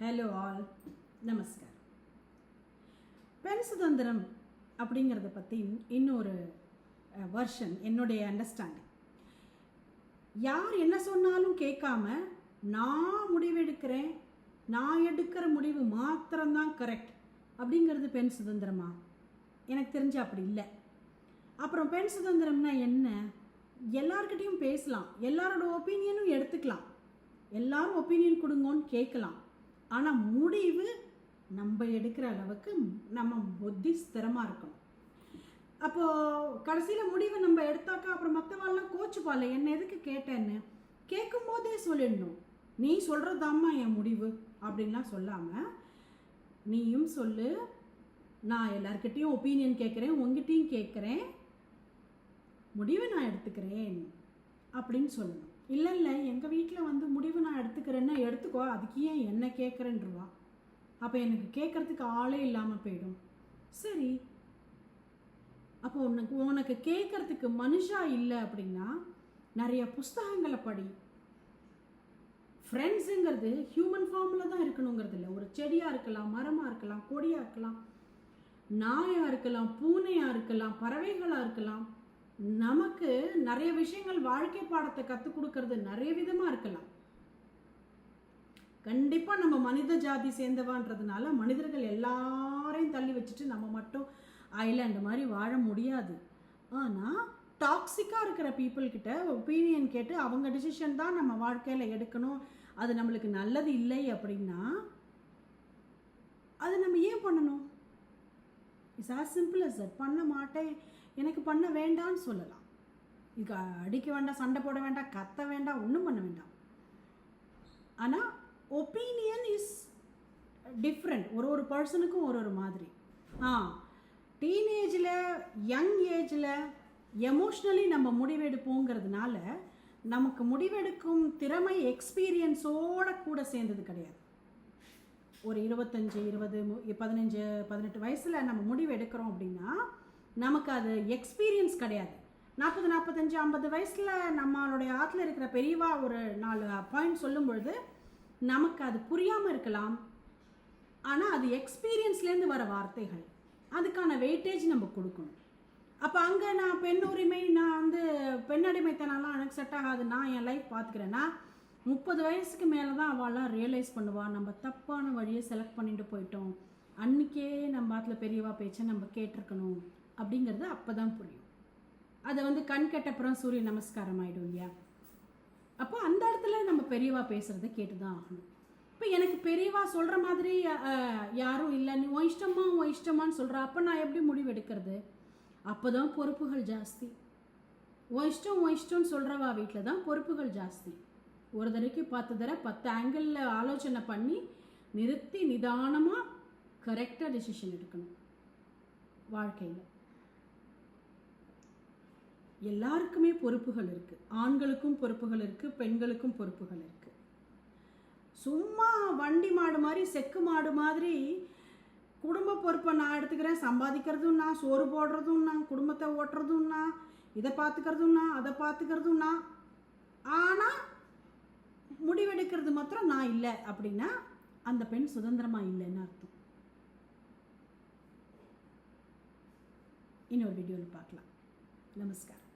Hello all நமஸ்கார் பெண் சுதந்திரம் அப்படிங்கிறத பற்றி இன்னொரு வெர்ஷன் என்னுடைய அண்டர்ஸ்டாண்டிங் யார் என்ன சொன்னாலும் கேட்காம நான் முடிவெடுக்கிறேன் நான் எடுக்கிற முடிவு மாத்திரம்தான் கரெக்ட் அப்படிங்கிறது பெண் சுதந்திரமா எனக்கு தெரிஞ்சு அப்படி இல்லை. அப்புறம் பெண் சுதந்திரம்னா என்ன? எல்லார்கிட்டையும் பேசலாம். எல்லாரோட ஒப்பீனியனும் எடுத்துக்கலாம். எல்லாரும் ஒப்பீனியன் கொடுங்கன்னு கேட்கலாம். ஆனால் முடிவு நம்ம எடுக்கிற அளவுக்கு நம்ம புத்தி ஸ்திரமாக இருக்கணும். அப்போது கடைசியில் முடிவை நம்ம எடுத்தாக்கா அப்புறம் மற்றவாள்லாம் கோச்சுப்பாள் என்ன எதுக்கு கேட்டேன்னு? கேட்கும் போதே சொல்லிடணும். நீ சொல்கிறதாம்மா என் முடிவு அப்படின்லாம் சொல்லாமல் நீயும் சொல்லு. நான் எல்லார்கிட்டேயும் ஒப்பீனியன் கேட்குறேன் உங்ககிட்டையும் கேட்குறேன் முடிவை நான் எடுத்துக்கிறேன் அப்படின்னு சொல்லணும். இல்லை இல்லை எங்கள் வீட்டில் வந்து முடிவு நான் எடுத்துக்கிறேன்னா எடுத்துக்கோ அதுக்கு ஏன் என்ன கேட்குறேன்றவா அப்போ எனக்கு கேட்குறதுக்கு ஆளே இல்லாமல் போயிடும். சரி. அப்போ உனக்கு உனக்கு கேட்குறதுக்கு மனுஷா இல்லை அப்படின்னா நிறைய புஸ்தகங்களை படி. ஃப்ரெண்ட்ஸுங்கிறது ஹியூமன் ஃபார்மில் தான் இருக்கணுங்கிறது இல்லை. ஒரு செடியாக இருக்கலாம் மரமாக இருக்கலாம் கொடியாக இருக்கலாம் நாயாக இருக்கலாம் பூனையாக இருக்கலாம் பறவைகளாக இருக்கலாம். நமக்கு நிறைய விஷயங்கள் வாழ்க்கை பாடத்தை கற்றுக் கொடுக்கறது நிறைய விதமாக இருக்கலாம். கண்டிப்பாக நம்ம மனித ஜாதி சேர்ந்தவான்றதுனால மனிதர்கள் எல்லாரையும் தள்ளி வச்சுட்டு நம்ம மட்டும் ஐலாண்டு மாதிரி வாழ முடியாது. ஆனால் டாக்ஸிக்காக இருக்கிற பீப்புள்கிட்ட ஒப்பீனியன் கேட்டு அவங்க டிசிஷன் தான் நம்ம வாழ்க்கையில் எடுக்கணும். அது நம்மளுக்கு நல்லது இல்லை அப்படின்னா அது நம்ம ஏன் பண்ணணும்? It's as simple as that பண்ண மாட்டேன். எனக்கு பண்ண வேண்டாம்னு சொல்லலாம். இது அடிக்க வேண்டாம் சண்டை போட வேண்டாம் கத்த வேண்டாம் ஒன்றும் பண்ண வேண்டாம். ஆனால் ஒப்பீனியன் இஸ் டிஃப்ரெண்ட் ஒரு ஒரு பர்சனுக்கும் ஒரு ஒரு மாதிரி. ஆ டீனேஜில் யங் ஏஜில் எமோஷ்னலி நம்ம முடிவெடுப்போங்கிறதுனால நமக்கு முடிவெடுக்கும் திறமை எக்ஸ்பீரியன்ஸோட கூட சேர்ந்தது கிடையாது. ஒரு இருபத்தஞ்சி இருபது பதினஞ்சு பதினெட்டு வயசில் நம்ம முடிவு எடுக்கிறோம் அப்படின்னா நமக்கு அது எக்ஸ்பீரியன்ஸ் கிடையாது. நாற்பது நாற்பத்தஞ்சு ஐம்பது வயசில் நம்மளுடைய ஆற்றுல இருக்கிற பெரியவா ஒரு நாலு பாயிண்ட் சொல்லும் பொழுது நமக்கு அது புரியாமல் இருக்கலாம். ஆனால் அது எக்ஸ்பீரியன்ஸ்லேருந்து வர வார்த்தைகள். அதுக்கான வெயிட்டேஜ் நம்ம கொடுக்கணும். அப்போ அங்கே நான் பெண் உரிமை நான் வந்து பெண்ணடிமைத்தனெல்லாம் எனக்கு செட் ஆகாது. நான் என் லைஃப் பார்த்துக்கிறேன்னா முப்பது வயசுக்கு மேலே தான் அவள்லாம் ரியலைஸ் பண்ணுவாள் நம்ம தப்பான வழியை செலக்ட் பண்ணிட்டு போயிட்டோம். அன்றைக்கே நம்ம ஆற்றுல பெரியவா பேச்சை நம்ம கேட்டிருக்கணும். அப்படிங்கிறது அப்போ தான் புரியும். அதை வந்து கண் கெட்டப்புறம் சூரிய நமஸ்காரம் ஆகிடும் இல்லையா? அப்போ அந்த இடத்துல நம்ம பெரியவா பேசுகிறத கேட்டு தான் ஆகணும். இப்போ எனக்கு பெரியவா சொல்கிற மாதிரி யாரும் இல்லை. நீ உன் இஷ்டமா உன் இஷ்டமான்னு சொல்கிற அப்போ நான் எப்படி முடிவு எடுக்கிறது? அப்போ தான் பொறுப்புகள் ஜாஸ்தி. உன் இஷ்டம் உன் இஷ்டம்னு சொல்கிறவா வீட்டில் தான் பொறுப்புகள் ஜாஸ்தி. ஒரு தடவைக்கு பத்து தடவை பத்து ஆங்கிளில் ஆலோசனை பண்ணி நிறுத்தி நிதானமாக கரெக்டாக டெசிஷன் எடுக்கணும். வாழ்க்கையில். எல்லாருக்குமே பொறுப்புகள் இருக்குது ஆண்களுக்கும் பொறுப்புகள் இருக்குது பெண்களுக்கும் பொறுப்புகள் இருக்குது சும்மா வண்டி மாடு மாதிரி செக்கு மாடு மாதிரி குடும்ப பொறுப்பை நான் எடுத்துக்கிறேன். சம்பாதிக்கிறதும் நான் சோறு போடுறதும் நான் குடும்பத்தை ஓட்டுறதும் நான் இதை பார்த்துக்கிறதும் நான் அதை பார்த்துக்கிறதும் நான். ஆனால் முடிவெடுக்கிறது மாத்திரம் நான் இல்லை அப்படின்னா அந்த பெண் சுதந்திரமாக இல்லைன்னு அர்த்தம். இன்னொரு வீடியோவில் பார்க்கலாம். நமஸ்காரம்.